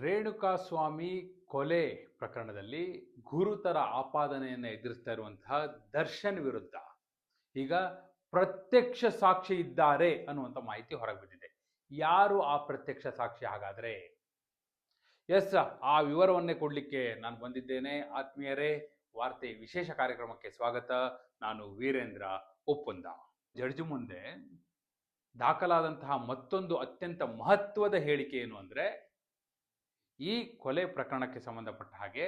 ರೇಣುಕಾಸ್ವಾಮಿ ಕೊಲೆ ಪ್ರಕರಣದಲ್ಲಿ ಗುರುತರ ಆಪಾದನೆಯನ್ನು ಎದುರಿಸ್ತಾ ಇರುವಂತಹ ದರ್ಶನ್ ವಿರುದ್ಧ ಈಗ ಪ್ರತ್ಯಕ್ಷ ಸಾಕ್ಷಿ ಇದ್ದಾರೆ ಅನ್ನುವಂಥ ಮಾಹಿತಿ ಹೊರಗೆ ಬಿದ್ದಿದೆ ಯಾರು ಆ ಪ್ರತ್ಯಕ್ಷ ಸಾಕ್ಷಿ ಹಾಗಾದ್ರೆ? ಎಸ್, ಆ ವಿವರವನ್ನೇ ಕೊಡಲಿಕ್ಕೆ ನಾನು ಬಂದಿದ್ದೇನೆ. ಆತ್ಮೀಯರೇ, ವಾರ್ತೆ ವಿಶೇಷ ಕಾರ್ಯಕ್ರಮಕ್ಕೆ ಸ್ವಾಗತ. ನಾನು ವೀರೇಂದ್ರ ಒಪ್ಪಂದ. ಜಡ್ಜ್ ಮುಂದೆ ದಾಖಲಾದಂತಹ ಮತ್ತೊಂದು ಅತ್ಯಂತ ಮಹತ್ವದ ಹೇಳಿಕೆ ಏನು ಅಂದ್ರೆ ಈ ಕೊಲೆ ಪ್ರಕರಣಕ್ಕೆ ಸಂಬಂಧಪಟ್ಟ ಹಾಗೆ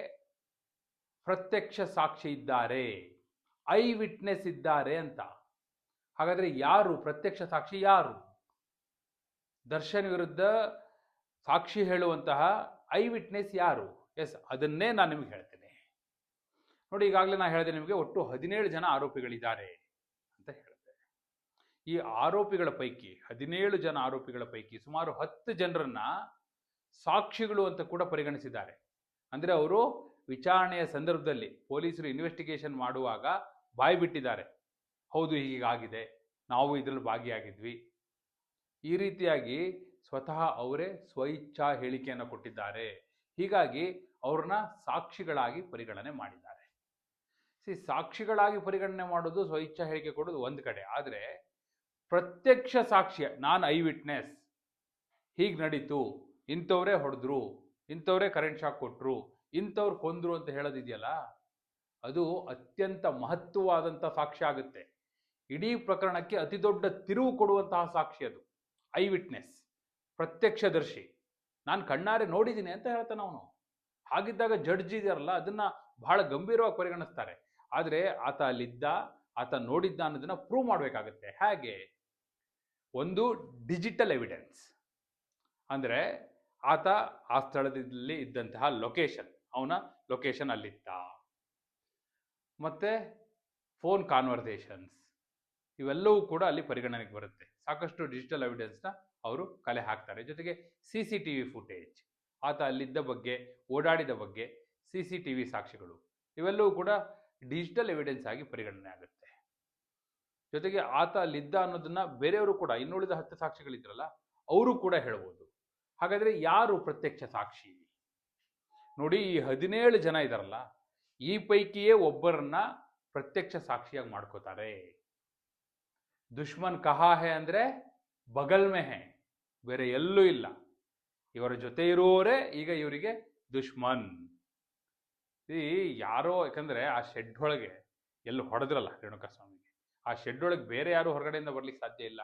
ಪ್ರತ್ಯಕ್ಷ ಸಾಕ್ಷಿ ಇದ್ದಾರೆ, ಐ ವಿಟ್ನೆಸ್ ಇದ್ದಾರೆ ಅಂತ. ಹಾಗಾದ್ರೆ ಯಾರು ಪ್ರತ್ಯಕ್ಷ ಸಾಕ್ಷಿ ಯಾರು? ದರ್ಶನ್ ವಿರುದ್ಧ ಸಾಕ್ಷಿ ಹೇಳುವಂತಹ ಐ ವಿಟ್ನೆಸ್ ಯಾರು? ಎಸ್, ಅದನ್ನೇ ನಾನು ನಿಮಗೆ ಹೇಳ್ತೇನೆ. ನೋಡಿ, ಈಗಾಗಲೇ ನಾನು ಹೇಳಿದೆ ನಿಮಗೆ ಒಟ್ಟು ಹದಿನೇಳು ಜನ ಆರೋಪಿಗಳಿದ್ದಾರೆ ಅಂತ ಹೇಳಿದೆ. ಈ ಆರೋಪಿಗಳ ಪೈಕಿ ಹದಿನೇಳು ಜನ ಆರೋಪಿಗಳ ಪೈಕಿ ಸುಮಾರು ಹತ್ತು ಜನರನ್ನ ಸಾಕ್ಷಿಗಳು ಅಂತ ಕೂಡ ಪರಿಗಣಿಸಿದ್ದಾರೆ. ಅಂದರೆ ಅವರು ವಿಚಾರಣೆಯ ಸಂದರ್ಭದಲ್ಲಿ ಪೊಲೀಸರು ಇನ್ವೆಸ್ಟಿಗೇಷನ್ ಮಾಡುವಾಗ ಬಾಯಿ ಬಿಟ್ಟಿದ್ದಾರೆ. ಹೌದು ಹೀಗಾಗಿದೆ ನಾವು ಇದರಲ್ಲಿ ಭಾಗಿಯಾಗಿದ್ವಿ. ಈ ರೀತಿಯಾಗಿ ಸ್ವತಃ ಅವರೇ ಸ್ವಇಚ್ಛಾ ಹೇಳಿಕೆಯನ್ನು ಕೊಟ್ಟಿದ್ದಾರೆ. ಹೀಗಾಗಿ ಅವ್ರನ್ನ ಸಾಕ್ಷಿಗಳಾಗಿ ಪರಿಗಣನೆ ಮಾಡಿದ್ದಾರೆ. ಸಿ ಸಾಕ್ಷಿಗಳಾಗಿ ಪರಿಗಣನೆ ಮಾಡೋದು ಸ್ವಇಚ್ಛಾ ಹೇಳಿಕೆ ಕೊಡೋದು ಒಂದು ಕಡೆ. ಆದರೆ ಪ್ರತ್ಯಕ್ಷ ಸಾಕ್ಷ್ಯ, ನಾನು ಐ ವಿಟ್ನೆಸ್, ಹೀಗೆ ನಡೀತು. ಇಂಥವ್ರೇ ಹೊಡೆದ್ರು, ಇಂಥವ್ರೇ ಕರೆಂಟ್ ಶಾಕ್ ಕೊಟ್ಟರು ಇಂಥವ್ರು ಕೊಂದ್ರು ಅಂತ ಹೇಳೋದಿದೆಯಲ್ಲ, ಅದು ಅತ್ಯಂತ ಮಹತ್ವವಾದಂಥ ಸಾಕ್ಷಿ ಆಗುತ್ತೆ. ಇಡೀ ಪ್ರಕರಣಕ್ಕೆ ಅತಿ ದೊಡ್ಡ ತಿರುವು ಕೊಡುವಂತಹ ಸಾಕ್ಷಿ ಅದು. ಐ ವಿಟ್ನೆಸ್ ಪ್ರತ್ಯಕ್ಷದರ್ಶಿ. ನಾನು ಕಣ್ಣಾರೆ ನೋಡಿದ್ದೀನಿ ಅಂತ ಹೇಳ್ತಾನೆ ಅವನು. ಹಾಗಿದ್ದಾಗ ಜಡ್ಜ್ ಇದೆಯಲ್ಲ ಅದನ್ನ ಬಹಳ ಗಂಭೀರವಾಗಿ ಪರಿಗಣಿಸ್ತಾರೆ. ಆದರೆ ಆತ ಅಲ್ಲಿದ್ದ, ಆತ ನೋಡಿದ್ದ ಅನ್ನೋದನ್ನು ಪ್ರೂವ್ ಮಾಡಬೇಕಾಗತ್ತೆ. ಹೇಗೆ? ಒಂದು ಡಿಜಿಟಲ್ ಎವಿಡೆನ್ಸ್ ಅಂದರೆ ಆತ ಆ ಸ್ಥಳದಲ್ಲಿ ಇದ್ದಂತಹ ಲೊಕೇಶನ್ ಅವನ ಲೊಕೇಶನ್ ಅಲ್ಲಿತ್ತ. ಮತ್ತೆ ಫೋನ್ ಕಾನ್ವರ್ಸೇಷನ್ಸ್ ಇವೆಲ್ಲವೂ ಕೂಡ ಅಲ್ಲಿ ಪರಿಗಣನೆಗೆ ಬರುತ್ತೆ. ಸಾಕಷ್ಟು ಡಿಜಿಟಲ್ ಎವಿಡೆನ್ಸ್ನ ಅವರು ಕಲೆ ಹಾಕ್ತಾರೆ. ಜೊತೆಗೆ C C T V footage ಆತ ಅಲ್ಲಿದ್ದ ಬಗ್ಗೆ, ಓಡಾಡಿದ ಬಗ್ಗೆ ಸಿ ಸಿ ಟಿ ವಿ ಸಾಕ್ಷಿಗಳು, ಇವೆಲ್ಲವೂ ಕೂಡ ಡಿಜಿಟಲ್ ಎವಿಡೆನ್ಸ್ ಆಗಿ ಪರಿಗಣನೆ ಆಗುತ್ತೆ. ಜೊತೆಗೆ ಆತ ಅಲ್ಲಿದ್ದ ಅನ್ನೋದನ್ನ ಬೇರೆಯವರು ಕೂಡ, ಇನ್ನುಳಿದ ಹತ್ತು ಸಾಕ್ಷಿಗಳಿದ್ರಲ್ಲ, ಅವರು ಕೂಡ ಹೇಳ್ಬೋದು. ಹಾಗಾದ್ರೆ ಯಾರು ಪ್ರತ್ಯಕ್ಷ ಸಾಕ್ಷಿ? ನೋಡಿ, ಈ ಹದಿನೇಳು ಜನ ಇದಾರಲ್ಲ, ಈ ಪೈಕಿಯೇ ಒಬ್ಬರನ್ನ ಪ್ರತ್ಯಕ್ಷ ಸಾಕ್ಷಿಯಾಗಿ ಮಾಡ್ಕೋತಾರೆ. ದುಶ್ಮನ್ ಕಹಾ ಹೇ ಅಂದ್ರೆ ಬಗಲ್ಮೆಹೆ ಮೇ ಹೇ, ಬೇರೆ ಎಲ್ಲೂ ಇಲ್ಲ. ಇವರ ಜೊತೆ ಇರುವವರೇ ಈಗ ಇವರಿಗೆ ದುಶ್ಮನ್. ಈ ಯಾರೋ, ಯಾಕಂದ್ರೆ ಆ ಶೆಡ್ ಒಳಗೆ ಎಲ್ಲಿ ಹೊಡೆದ್ರಲ್ಲ ರೇಣುಕಾಸ್ವಾಮಿಗೆ. ಆ ಶೆಡ್ ಒಳಗೆ ಬೇರೆ ಯಾರು ಹೊರಗಡೆಯಿಂದ ಬರ್ಲಿಕ್ಕೆ ಸಾಧ್ಯ ಇಲ್ಲ.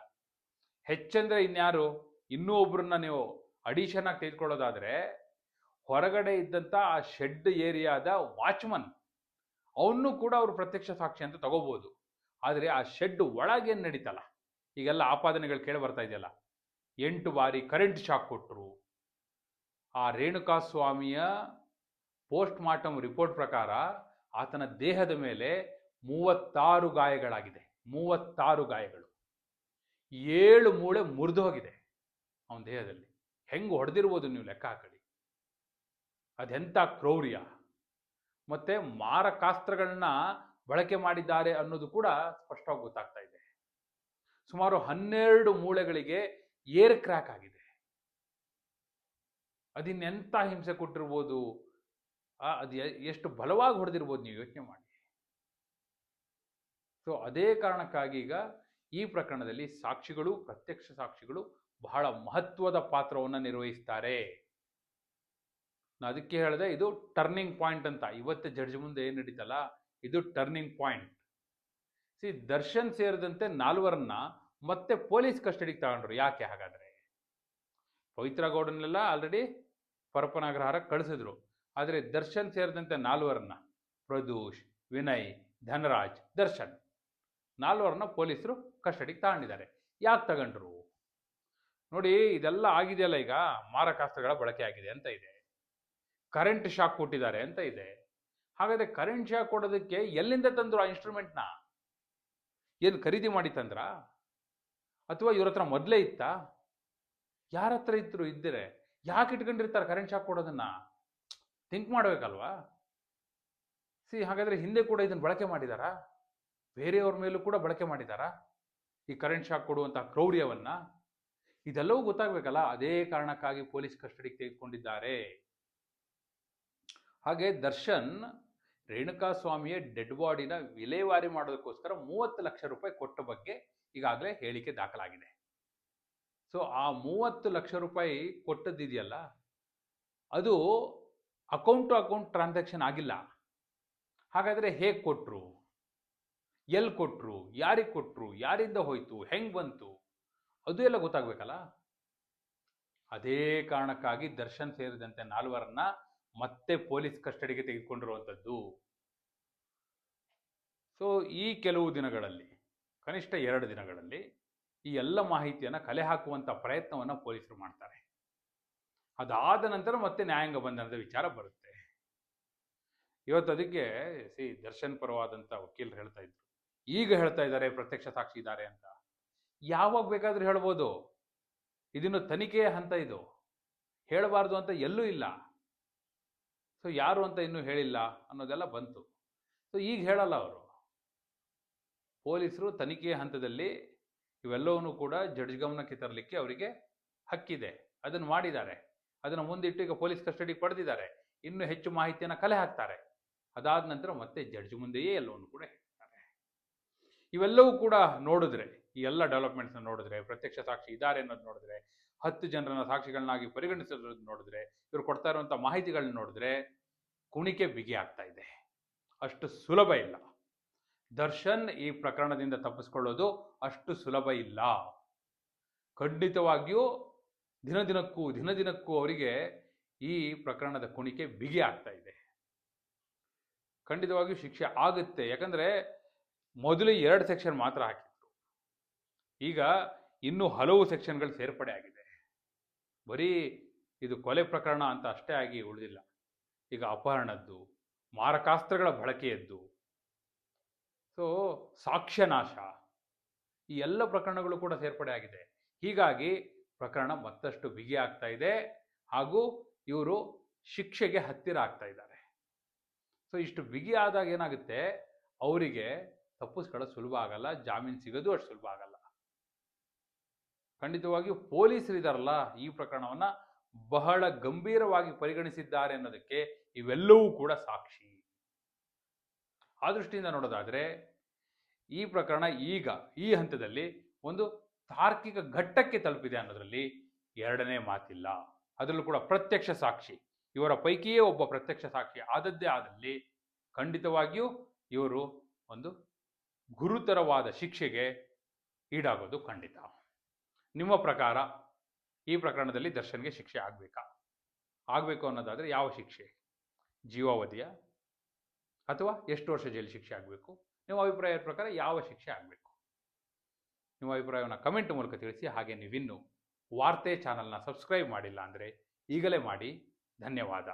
ಹೆಚ್ಚಂದ್ರೆ ಇನ್ಯಾರು? ಇನ್ನೂ ಒಬ್ಬರನ್ನ ನೀವು ಅಡಿಷನ್ ಆಗಿ ತೆಗೆದುಕೊಳ್ಳೋದಾದ್ರೆ ಹೊರಗಡೆ ಇದ್ದಂತ ಆ ಶೆಡ್ ಏರಿಯಾದ ವಾಚ್ಮನ್ ಅವನು ಕೂಡ ಅವರು ಪ್ರತ್ಯಕ್ಷ ಸಾಕ್ಷಿ ಅಂತ ತಗೋಬಹುದು ಆದರೆ ಆ ಶೆಡ್ ಒಳಗೇನು ನಡೀತಲ್ಲ? ಈಗೆಲ್ಲ ಆಪಾದನೆಗಳು ಕೇಳಿ ಬರ್ತಾ ಇದೆಯಲ್ಲ? ಎಂಟು ಬಾರಿ ಕರೆಂಟ್ ಶಾಕ್ ಕೊಟ್ಟರು ಆ ರೇಣುಕಾಸ್ವಾಮಿಯ ಪೋಸ್ಟ್ ಮಾರ್ಟಮ್ ರಿಪೋರ್ಟ್ ಪ್ರಕಾರ ಆತನ ದೇಹದ ಮೇಲೆ ಮೂವತ್ತಾರು ಗಾಯಗಳಾಗಿದೆ. ಮೂವತ್ತಾರು ಗಾಯಗಳು. ಏಳು ಮೂಳೆ ಮುರಿದು ಹೋಗಿದೆ ಅವನ ದೇಹದಲ್ಲಿ. ಹೆಂಗೆ ಹೊಡೆದಿರ್ಬೋದು ನೀವು ಲೆಕ್ಕ ಹಾಕಡಿ ಅದೆಂಥ ಕ್ರೌರ್ಯ. ಮತ್ತೆ ಮಾರಕಾಸ್ತ್ರಗಳನ್ನ ಬಳಕೆ ಮಾಡಿದ್ದಾರೆ ಅನ್ನೋದು ಕೂಡ ಸ್ಪಷ್ಟವಾಗಿ ಗೊತ್ತಾಗ್ತಾ ಇದೆ. ಸುಮಾರು ಹನ್ನೆರಡು ಮೂಳೆಗಳಿಗೆ ಏರ್ ಕ್ರ್ಯಾಕ್ ಆಗಿದೆ. ಅದಿನ್ನೆಂಥ ಹಿಂಸೆ ಕೊಟ್ಟಿರ್ಬೋದು? ಅದು ಎಷ್ಟು ಬಲವಾಗಿ ಹೊಡೆದಿರ್ಬೋದು ನೀವು ಯೋಚನೆ ಮಾಡಿ. ಸೊ, ಅದೇ ಕಾರಣಕ್ಕಾಗಿ ಈಗ ಈ ಪ್ರಕರಣದಲ್ಲಿ ಸಾಕ್ಷಿಗಳು, ಪ್ರತ್ಯಕ್ಷ ಸಾಕ್ಷಿಗಳು ಬಹಳ ಮಹತ್ವದ ಪಾತ್ರವನ್ನು ನಿರ್ವಹಿಸ್ತಾರೆ. ಅದಕ್ಕೆ ಹೇಳಿದೆ, ಇದು ಟರ್ನಿಂಗ್ ಪಾಯಿಂಟ್ ಅಂತ. ಇವತ್ತು ಜಡ್ಜ್ ಮುಂದೆ ಏನು ನಡೀತಲ್ಲ, ಇದು ಟರ್ನಿಂಗ್ ಪಾಯಿಂಟ್ ಸಿ ದರ್ಶನ್ ಸೇರಿದಂತೆ ನಾಲ್ವರನ್ನ ಮತ್ತೆ ಪೊಲೀಸ್ ಕಸ್ಟಡಿಗೆ ತಗೊಂಡ್ರು. ಯಾಕೆ ಹಾಗಾದ್ರೆ? ಪವಿತ್ರ ಗೌಡನ್ನೆಲ್ಲ ಆಲ್ರೆಡಿ ಪರಪನಾಗ್ರಹಾರ ಕಳಿಸಿದ್ರು. ಆದರೆ ದರ್ಶನ್ ಸೇರಿದಂತೆ ನಾಲ್ವರನ್ನ, ಪ್ರದೂಷ್, ವಿನಯ್, ಧನರಾಜ್, ದರ್ಶನ್, ನಾಲ್ವರನ್ನ ಪೊಲೀಸರು ಕಸ್ಟಡಿಗೆ ತಗೊಂಡಿದ್ದಾರೆ. ಯಾಕೆ ತಗೊಂಡ್ರು? ನೋಡಿ ಇದೆಲ್ಲ ಆಗಿದೆಯಲ್ಲ ಈಗ? ಮಾರಕಾಸ್ತ್ರಗಳ ಬಳಕೆ ಆಗಿದೆ ಅಂತ ಇದೆ. ಕರೆಂಟ್ ಶಾಕ್ ಕೊಟ್ಟಿದ್ದಾರೆ ಅಂತ ಇದೆ. ಹಾಗಾದ್ರೆ ಕರೆಂಟ್ ಶಾಕ್ ಕೊಡೋದಕ್ಕೆ ಎಲ್ಲಿಂದ ತಂದ್ರು ಆ ಇನ್ಸ್ಟ್ರೂಮೆಂಟ್ನ ಏನು ಖರೀದಿ ಮಾಡಿ ತಂದ್ರ? ಅಥವಾ ಇವ್ರ ಹತ್ರ ಮೊದಲೇ ಇತ್ತಾ? ಯಾರ ಹತ್ರ ಇದ್ರು ಇದ್ದರೆ? ಯಾಕೆ ಇಟ್ಕೊಂಡಿರ್ತಾರೆ ಕರೆಂಟ್ ಶಾಕ್ ಕೊಡೋದನ್ನ? ಥಿಂಕ್ ಮಾಡಬೇಕಲ್ವಾ? ಸಿ ಹಾಗಾದ್ರೆ ಹಿಂದೆ ಕೂಡ ಇದನ್ನು ಬಳಕೆ ಮಾಡಿದಾರಾ? ಬೇರೆಯವ್ರ ಮೇಲೂ ಕೂಡ ಬಳಕೆ ಮಾಡಿದಾರಾ? ಈ ಕರೆಂಟ್ ಶಾಕ್ ಕೊಡುವಂತಹ ಕ್ರೌರ್ಯವನ್ನ? ಇದೆಲ್ಲವೂ ಗೊತ್ತಾಗಬೇಕಲ್ಲ? ಅದೇ ಕಾರಣಕ್ಕಾಗಿ ಪೊಲೀಸ್ ಕಸ್ಟಡಿಗೆ ತೆಗೆದುಕೊಂಡಿದ್ದಾರೆ. ಹಾಗೆ ದರ್ಶನ್ ರೇಣುಕಾಸ್ವಾಮಿಯ ಡೆಡ್ ಬಾಡಿನ ವಿಲೇವಾರಿ ಮಾಡೋದಕ್ಕೋಸ್ಕರ ಮೂವತ್ತು ಲಕ್ಷ ರೂಪಾಯಿ ಕೊಟ್ಟ ಬಗ್ಗೆ ಈಗಾಗಲೇ ಹೇಳಿಕೆ ದಾಖಲಾಗಿದೆ. ಸೊ ಆ ಮೂವತ್ತು ಲಕ್ಷ ರೂಪಾಯಿ ಕೊಟ್ಟದ್ದಿದೆಯಲ್ಲ? ಅದು ಅಕೌಂಟ್ ಟು ಅಕೌಂಟ್ ಟ್ರಾನ್ಸಾಕ್ಷನ್ ಆಗಿಲ್ಲ. ಹಾಗಾದರೆ ಹೇಗೆ ಕೊಟ್ಟರು ಎಲ್ಲಿ ಕೊಟ್ಟರು ಯಾರಿಗೆ ಕೊಟ್ಟರು ಯಾರಿಂದ ಹೋಯ್ತು? ಹೆಂಗೆ ಬಂತು? ಅದು ಎಲ್ಲ ಗೊತ್ತಾಗ್ಬೇಕಲ್ಲ? ಅದೇ ಕಾರಣಕ್ಕಾಗಿ ದರ್ಶನ್ ಸೇರಿದಂತೆ ನಾಲ್ವರನ್ನ ಮತ್ತೆ ಪೊಲೀಸ್ ಕಸ್ಟಡಿಗೆ ತೆಗೆದುಕೊಂಡಿರುವಂಥದ್ದು. ಸೊ ಈ ಕೆಲವು ದಿನಗಳಲ್ಲಿ, ಕನಿಷ್ಠ ಎರಡು ದಿನಗಳಲ್ಲಿ, ಈ ಎಲ್ಲ ಮಾಹಿತಿಯನ್ನು ಕಲೆ ಹಾಕುವಂಥ ಪ್ರಯತ್ನವನ್ನು ಪೊಲೀಸರು ಮಾಡ್ತಾರೆ. ಅದಾದ ನಂತರ ಮತ್ತೆ ನ್ಯಾಯಾಂಗ ಬಂಧನದ ವಿಚಾರ ಬರುತ್ತೆ. ಇವತ್ತು ಅದಕ್ಕೆ ಸಿ ದರ್ಶನ್ ಪರವಾದಂಥ ವಕೀಲರು ಹೇಳ್ತಾ ಇದ್ರು. ಈಗ ಹೇಳ್ತಾ ಇದ್ದಾರೆ, ಪ್ರತ್ಯಕ್ಷ ಸಾಕ್ಷಿ ಇದ್ದಾರೆ ಅಂತ. ಯಾವಾಗ ಬೇಕಾದ್ರೂ ಹೇಳ್ಬೋದು. ಇದನ್ನು ತನಿಖೆಯ ಹಂತ ಇದು. ಹೇಳಬಾರ್ದು ಅಂತ ಎಲ್ಲೂ ಇಲ್ಲ. ಸೊ, ಯಾರು ಅಂತ ಇನ್ನೂ ಹೇಳಿಲ್ಲ ಅನ್ನೋದೆಲ್ಲ ಬಂತು. ಸೊ, ಈಗ ಹೇಳಲ್ಲ ಅವರು. ಪೊಲೀಸರು ತನಿಖೆಯ ಹಂತದಲ್ಲಿ ಇವೆಲ್ಲವನ್ನೂ ಕೂಡ ಜಡ್ಜ್ ಗಮನಕ್ಕೆ ತರಲಿಕ್ಕೆ ಅವರಿಗೆ ಹಕ್ಕಿದೆ. ಅದನ್ನು ಮಾಡಿದ್ದಾರೆ. ಅದನ್ನು ಮುಂದಿಟ್ಟು ಈಗ ಪೊಲೀಸ್ ಕಸ್ಟಡಿಗೆ ಪಡೆದಿದ್ದಾರೆ. ಇನ್ನೂ ಹೆಚ್ಚು ಮಾಹಿತಿಯನ್ನು ಕಲೆ ಹಾಕ್ತಾರೆ. ಅದಾದ ನಂತರ ಮತ್ತೆ ಜಡ್ಜ್ ಮುಂದೆಯೇ ಎಲ್ಲವನ್ನು ಕೂಡ ಹೇಳ್ತಾರೆ ಇವೆಲ್ಲವೂ ಕೂಡ ನೋಡಿದ್ರೆ ಈ ಎಲ್ಲ ಡೆವಲಪ್ಮೆಂಟ್ಸ್ನ ನೋಡಿದ್ರೆ, ಪ್ರತ್ಯಕ್ಷ ಸಾಕ್ಷಿ ಇದ್ದಾರೆ ಅನ್ನೋದು ನೋಡಿದ್ರೆ, ಹತ್ತು ಜನರನ್ನ ಸಾಕ್ಷಿಗಳನ್ನಾಗಿ ಪರಿಗಣಿಸೋದು ನೋಡಿದ್ರೆ, ಇವರು ಕೊಡ್ತಾ ಇರುವಂಥ ಮಾಹಿತಿಗಳನ್ನ ನೋಡಿದ್ರೆ ಕುಣಿಕೆ ಬಿಗಿ ಆಗ್ತಾ ಇದೆ. ಅಷ್ಟು ಸುಲಭ ಇಲ್ಲ. ದರ್ಶನ್ ಈ ಪ್ರಕರಣದಿಂದ ತಪ್ಪಿಸ್ಕೊಳ್ಳೋದು ಅಷ್ಟು ಸುಲಭ ಇಲ್ಲ. ಖಂಡಿತವಾಗಿಯೂ ದಿನ ದಿನಕ್ಕೂ ದಿನ ದಿನಕ್ಕೂ ಅವರಿಗೆ ಈ ಪ್ರಕರಣದ ಕುಣಿಕೆ ಬಿಗಿ ಆಗ್ತಾ ಇದೆ. ಖಂಡಿತವಾಗಿಯೂ ಶಿಕ್ಷೆ ಆಗುತ್ತೆ. ಯಾಕಂದ್ರೆ, ಮೊದಲು ಎರಡು ಸೆಕ್ಷನ್ ಮಾತ್ರ ಹಾಕಿದ್ರು ಈಗ ಇನ್ನೂ ಹಲವು ಸೆಕ್ಷನ್ಗಳು ಸೇರ್ಪಡೆ ಆಗಿದೆ. ಬರೀ ಇದು ಕೊಲೆ ಪ್ರಕರಣ ಅಂತ ಅಷ್ಟೇ ಆಗಿ ಉಳಿದಿಲ್ಲ. ಈಗ ಅಪಹರಣದ್ದು, ಮಾರಕಾಸ್ತ್ರಗಳ ಬಳಕೆಯದ್ದು. ಸೊ ಸಾಕ್ಷ್ಯನಾಶ ಈ ಎಲ್ಲ ಪ್ರಕರಣಗಳು ಕೂಡ ಸೇರ್ಪಡೆ ಆಗಿದೆ. ಹೀಗಾಗಿ ಪ್ರಕರಣ ಮತ್ತಷ್ಟು ಬಿಗಿ ಆಗ್ತಾ ಇದೆ ಹಾಗೂ ಇವರು ಶಿಕ್ಷೆಗೆ ಹತ್ತಿರ ಆಗ್ತಾ ಇದ್ದಾರೆ. ಸೊ ಇಷ್ಟು ಬಿಗಿ ಆದಾಗ ಏನಾಗುತ್ತೆ? ಅವರಿಗೆ ತಪ್ಪಿಸ್ಕೊಳ್ಳೋದು ಸುಲಭ ಆಗಲ್ಲ, ಜಾಮೀನು ಸಿಗೋದು ಅಷ್ಟು ಸುಲಭ ಆಗಲ್ಲ. ಖಂಡಿತವಾಗಿಯೂ ಪೊಲೀಸರು ಇದಾರಲ್ಲ ಈ ಪ್ರಕರಣವನ್ನ ಬಹಳ ಗಂಭೀರವಾಗಿ ಪರಿಗಣಿಸಿದ್ದಾರೆ ಅನ್ನೋದಕ್ಕೆ ಇವೆಲ್ಲವೂ ಕೂಡ ಸಾಕ್ಷಿ. ಆ ದೃಷ್ಟಿಯಿಂದ ನೋಡೋದಾದ್ರೆ ಈ ಪ್ರಕರಣ ಈಗ ಈ ಹಂತದಲ್ಲಿ ಒಂದು ತಾರ್ಕಿಕ ಘಟ್ಟಕ್ಕೆ ತಲುಪಿದೆ ಅನ್ನೋದರಲ್ಲಿ ಎರಡನೇ ಮಾತಿಲ್ಲ. ಅದರಲ್ಲೂ ಕೂಡ ಪ್ರತ್ಯಕ್ಷ ಸಾಕ್ಷಿ, ಇವರ ಪೈಕಿಯೇ ಒಬ್ಬ ಪ್ರತ್ಯಕ್ಷ ಸಾಕ್ಷಿ ಆದದ್ದೇ ಆದಲ್ಲಿ ಖಂಡಿತವಾಗಿಯೂ ಇವರು ಒಂದು ಗುರುತರವಾದ ಶಿಕ್ಷೆಗೆ ಈಡಾಗೋದು ಖಂಡಿತ. ನಿಮ್ಮ ಪ್ರಕಾರ ಈ ಪ್ರಕರಣದಲ್ಲಿ ದರ್ಶನ್ಗೆ ಶಿಕ್ಷೆ ಆಗಬೇಕಾ? ಆಗಬೇಕು ಅನ್ನೋದಾದರೆ ಯಾವ ಶಿಕ್ಷೆ? ಜೀವಾವಧಿಯ? ಅಥವಾ ಎಷ್ಟು ವರ್ಷ ಜೈಲು ಶಿಕ್ಷೆ ಆಗಬೇಕು? ನಿಮ್ಮ ಅಭಿಪ್ರಾಯದ ಪ್ರಕಾರ ಯಾವ ಶಿಕ್ಷೆ ಆಗಬೇಕು? ನಿಮ್ಮ ಅಭಿಪ್ರಾಯವನ್ನು ಕಮೆಂಟ್ ಮೂಲಕ ತಿಳಿಸಿ, ಹಾಗೆ ನೀವಿನ್ನು ವಾರ್ತೆ ಚಾನಲ್ನ ಸಬ್ಸ್ಕ್ರೈಬ್ ಮಾಡಿಲ್ಲ ಅಂದರೆ ಈಗಲೇ ಮಾಡಿ. ಧನ್ಯವಾದ.